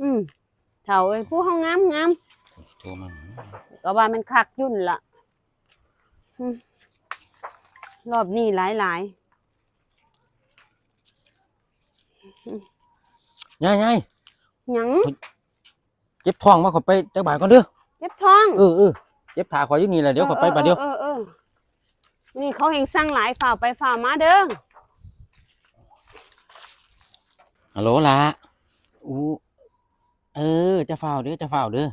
อืมเท่าเอ้ยผู้ห้องงามงามโทรมาก็ว่ามันคักยุ่นละอืมรอบนี้หลายหลายยายยายๆหยังเจ็บท้องมาขอไปจักบาทก่อนเด้อเจ็บท้องเออเออเจ็บขาขอยอยู่นี่แหละเดี๋ยวขอไปบาทเดียวเออเออเออนี่เขาเห็นสร้างหลายฝ่าวไปฝ่าวมาเด้อฮัลโหลล่ะอู้ เออจะเฝ้าเด้อจะเฝ้าเด้อ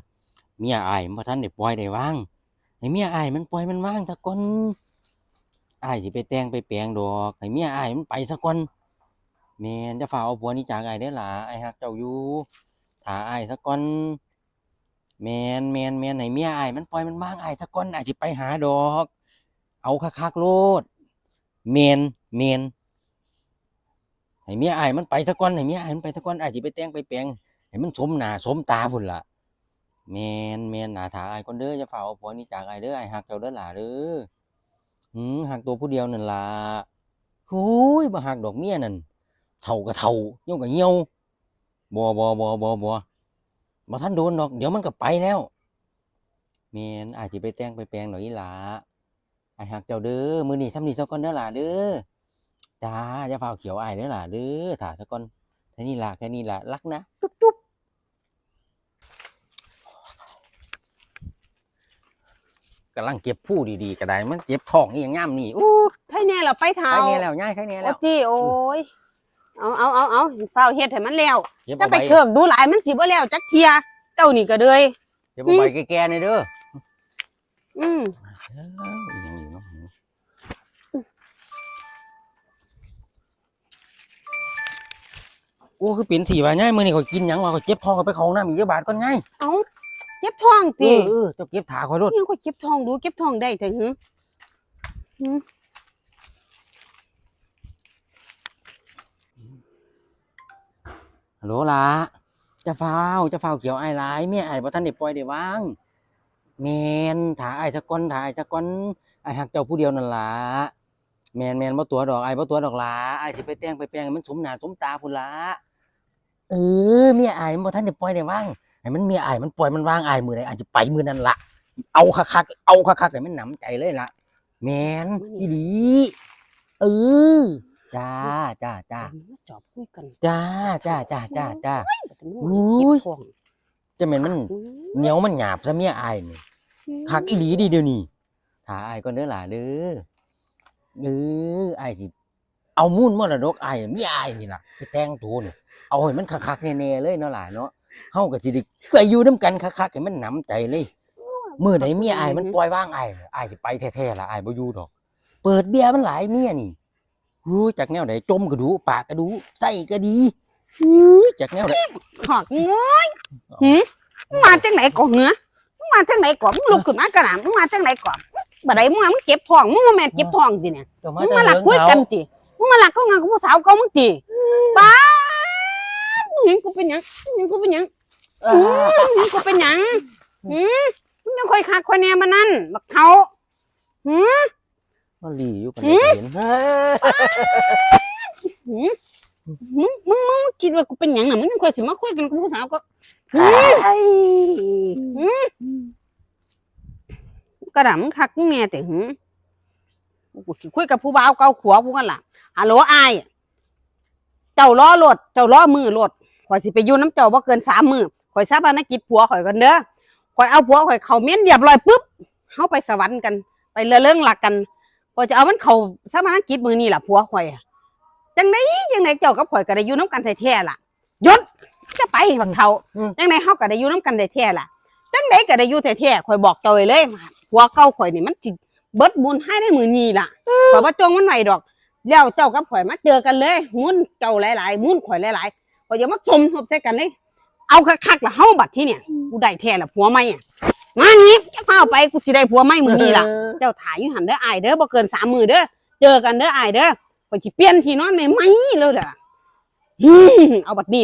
เมียอายมันบ่ทันได้ปล่อยได้ว่างให้เมียอายมันปล่อยมันว่างซะก่อนอายสิไปแต่งไปแปลงดอกให้เมียอายมันไปซะก่อนแม่นจะเฝ้าเอาผัวนี้จากอายเด้อล่ะอายฮักเจ้าอยู่ถ้าอายซะก่อนแม่นแม่นแม่นให้เมียอายมันปล่อยมันว่างอายซะก่อนอายสิไปหาดอก เอาคักๆโลดแม่นแม่นให้เมียอายมันไปซะก่อนให้เมียอายมันไปซะก่อนอายสิไปแต่งไปแปลง ให้มันสมหน้าสมตาพุ่นล่ะแมนแมนหนาถาไอายก่อนเด้ออย่าฝ่าเอาผัวนี้จากไอายเด้อไอายฮักเจ้าเด้อล่ะเด้อหืมฮักตัวผู้เดียวนั่นล่ะหูยบ่ฮักดอกเมียนั่นเฒ่าก็เฒ่าเหี่ยวก็เหี่ยวบ่บ่บ่บ่บ่บ่ทันโดนดอก เดี๋ยวมันก็ไปแล้วแมนอายสิไปแต่งไปแปลงดอกอีหล่ะไอายฮักเจ้าเด้อมื้อนี้ซ้ำนี้ซะก่อนเด้อล่ะเด้อจ้าอย่าฟ้าเขียวไอายเด้อล่ะเด้อถ่าซะก่อนแค่นี้ล่ะแค่นี้ล่ะรักนะจุ๊บจุ๊บ กำลังเก็บผู้ดีๆก็ได้ มันเจ็บท้องอีหยังงามนี่อู้ใครแน่เราไปเท้าใครแน่แล้วง่ายใครแน่โอ้แล้วจีโอ้ยเอาเอาเอาเอาฝ่าวเฮ็ดให้มันแล้วเก็บถ้าเอาไปไปเครื่องดูหลายมันสิบ่แล้วจักเทียเจ้านี่ก็เลย เก็บเอาไปแก่ๆนี่เด้ออืมเอ้าอีหยังอีกเนาะโอ้คือเป็นสีว่าง่ายมื้อนี้ข่อยกินหยังว่าข่อยเจ็บท้องข่อยไปเข้าห้องน้ำอีกเยอะบาทก่อนไงเอา เจ็บท้องเอติอเออเจ้าเก็บถาข่อยโลดยังก็เจ็บท้องดูเจ็บท้องได้ถึงหึฮัลโหลล่ะจะฟ้าวจะฟ้าวเกี่ยวไอ้ายหลายเมียไอ้ายบ่ทันได้ปล่อยได้วางแม่นถ่าไอ้ายสักก่อนถ่าไอ้ายสักก่อนไอ้ายฮักเจ้าผู้เดียวนั่นล่ะแม่นแม่นบ่ตัวดอกไอ้ายบ่ตัวดอกล่ะไอ้ายสิไปแต่งไปแปลงให้มันสมหน้าสมตาพุ่นล่ะเออเมียไอ้ายมันบ่ทันได้ปล่อยได้วาง ให้มันเมียไอ้ายมันปล่อยมันวางไอ้ายมื้อใดอ้ายสิไปมื้อนั้นล่ะเอาคักๆเอาคักๆให้มันหนำใจเลยล่ะแม่นอีหลีเออจ้าจ้าจ้ามาจอบคุยกันจ้าจ้าจ้าจ้าจ้าแต่มันอุ้เจ็บยท้องจะแม่นมันอืมเหนียวมันหยาบซะเมียอายนี่คักอีหลีดีเดี๋ยวนี้ถ้าอายก็เด้อล่ะเด้อเอออายสิเอามูลมรดกอายเมียอายนี่ล่ะไปแต่งตัวนี่เอาให้มันคักๆแน่ๆเลยเนาะล่ะเนาะ เฮาก็สิได้ไปอยู่นํกันคักๆให้มันหนำใจเลยมื้อใดเมียอายมันปล่อยวางอายอายสิไปแท้ๆล่ะอายบ่อยู่ดอก เปิดเบียร์มันหลายเมียนี่ฮู้จักแนวใดจมก็ดูปากก็ดูใส่ก็ดีฮู้จักแนวใดหอกงอยหืมมึงมาจังไหนก่อนเหรอมึงมาจังไหนก่อนมึงลุกขึ้นมากระหน่ำมึงมาจังไหนก่อนบ่ได้มึงมามึงเจ็บท้องมึงมาแม่นเจ็บท้องติเนี่ยเจ้ามามึงแต่มาหลักเฮิงคุยเขากันติมึงมาหลักเข้างานกับผู้สาวเก่ามึงติป้าดมึง เห็นกูเป็นหยังมึงเห็นกูเป็นหยังอ่ามึงเห็นกูเป็นหยังหืมมึงยังคอยคักคอยแหนมานั่นบักเขาหืม มันหลีอยู่กันหืมเห็นเฮ้ยหืมมึงมึงมึงคิดว่ากูเป็นหยังน่ะมึงยังคอยสิมาคุยกันกับผู้สาวก็กระดำคักมึงแน่แต่หืมกูสิคุยกับผู้บ่าวเก่าขัวกูกันล่ะฮัลโหลอาย เจ้าล้อรถเจ้าล้อมือรถ ข่อยสิไปอยู่น้ำเจ้าบ่เกินสามมือข่อยทราบานกิจผัวข่อยกันเด้อข่อยเอาผัวข่อยเข้าเมียนเรียบร้อยปุ๊บเฮาไปสวรรค์กัน ไปเรือเรื่องหลักกันข่อยจะเอามันเข้าสาบานกิจมือนี่ล่ะผัวข่อยอะจังไดจังไดเจ้ากับข่อยก็ได้อยู่น้ำกันแท้ๆล่ะหยุดจะไปบักเฒ่าจังไดเฮาก็ได้อยู่น้ำกันแท้ๆล่ะจังไดก็ได้อยู่แท้ๆข่อยบอกเจ้าไว้เลยผัวเก่าข่อยนี่มันจิเบิดบุญให้ได้มือนี้ล่ะข่อยบ่จงมันไหวดอกแล้วเจ้ากับข่อยมาเจอกันเลย มุ่นเจ้าหลายๆ มุ่นข่อยหลายๆ ข่อยอย่ามาสมทบใส่กันเลย เอาคักๆละเฮาบัดที่เนี่ยกูได้แท้ละผัวใหม่อะมานี้จะฟ้าไปกูสิได้ผัวใหม่มื้อนี้ล่ะ เจ้าถ่ายอยู่หันเด้ออายเด้อบ่เกินสามมือเด้อเจอกันเด้ออายเด้อข่อยสิเปลี่ยนที่นอนใหม่ๆเลยล่ะอืมเอาบัดนี้